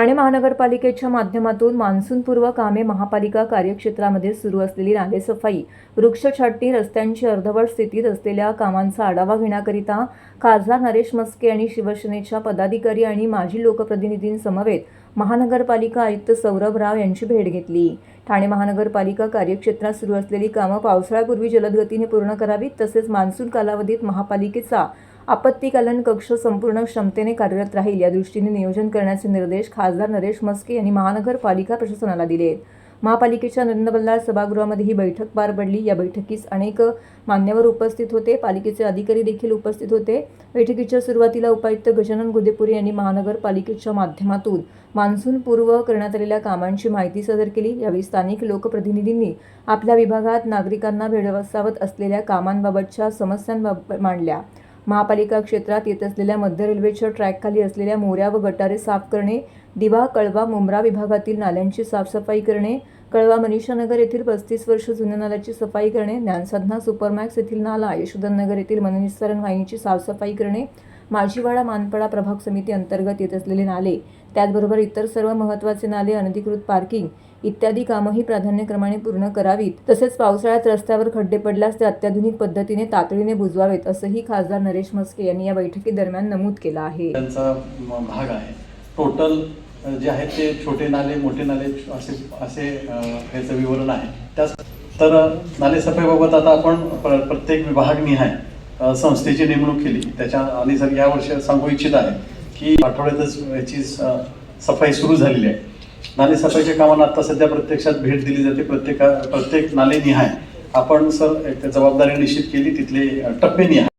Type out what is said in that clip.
ठाणे महानगरपालिकेच्या माध्यमातून मान्सूनपूर्व कामे महापालिका कार्यक्षेत्रामध्ये सुरू असलेली नालेसफाई वृक्षछाटणी रस्त्यांची अर्धवट स्थितीत असलेल्या कामांचा आढावा घेण्याकरिता खासदार नरेश मस्के आणि शिवसेनेच्या पदाधिकारी आणि माजी लोकप्रतिनिधींसमवेत महानगरपालिका आयुक्त सौरभ राव यांची भेट घेतली. ठाणे महानगरपालिका कार्यक्षेत्रात सुरू असलेली कामं पावसाळ्यापूर्वी जलदगतीने पूर्ण करावीत तसेच मान्सून कालावधीत महापालिकेचा आपत्तीकालीन कक्ष संपूर्ण क्षमतेने कार्यरत राहील. या दृष्टीने नियोजन करण्याचे निर्देश खासदार नरेश मस्के यांनी महानगरपालिका प्रशासनाला दिले आहेत. महापालिकेच्या नरेंद्र बल्लाळ सभागृहामध्ये ही बैठक पार पडली. या बैठकीस अनेक मान्यवर उपस्थित होते. पालिकेचे अधिकारी देखील उपस्थित होते. बैठकीच्या सुरुवातीला उपायुक्त गजानन गुदेपुरी यांनी महानगरपालिकेच्या माध्यमातून मान्सून पूर्व करण्यात आलेल्या कामांची माहिती सादर केली. यावेळी स्थानिक लोकप्रतिनिधींनी आपल्या विभागात नागरिकांना भेडवसावत असलेल्या कामांबाबतच्या समस्यांबाबत मांडल्या. महापालिका क्षेत्रात येत असलेल्या मध्य रेल्वेच्या ट्रॅकखाली असलेल्या मोऱ्या व गटारे साफ करणे दिवा कळवा मुंब्रा विभागातील नाल्यांची साफसफाई करणे कळवा मनीषानगर येथील पस्तीस वर्ष जुन्या नाल्याची सफाई करणे ज्ञानसाधना सुपरमॅक्स येथील नाला यशोधन नगर येथील मननिस्सरण वाहिनीची साफसफाई करणे माझीवाडा मानपडा प्रभाग समिती अंतर्गत येत असलेले नाले त्याचबरोबर इतर सर्व महत्त्वाचे नाले अनधिकृत पार्किंग इत्यादी कामंही प्राधान्यक्रमाने पूर्ण करावीत. तसेच पावसाळ्यात रस्त्यावर खड्डे पडल्यास ते अत्याधुनिक पद्धतीने तातडीने बुजवावेत असंही खासदार नरेश मस्के यांनी या बैठकी दरम्यान नमूद केलं आहे. त्यांचा भाग आहे. टोटल जे आहेत ते छोटे नाले मोठे नाले असे असे याचं विवरण आहे. त्याच तर अ, नाले सफाईबाबत आता आपण प्र- प्रत्येक विभागनिहाय अ, संस्थेची नेमणूक केली. त्याच्या आणि सर या वर्षी सांगू इच्छित आहे की आठवड्यातच याची सफाई सुरू झालेली आहे. नाले सफाईच्या कामांना आता सध्या प्रत्यक्षात भेट दिली जाते. प्रत्येका प्रत्येक नाले निहाय आपण सर एक जबाबदारी निश्चित केली तिथले टप्पे निहाय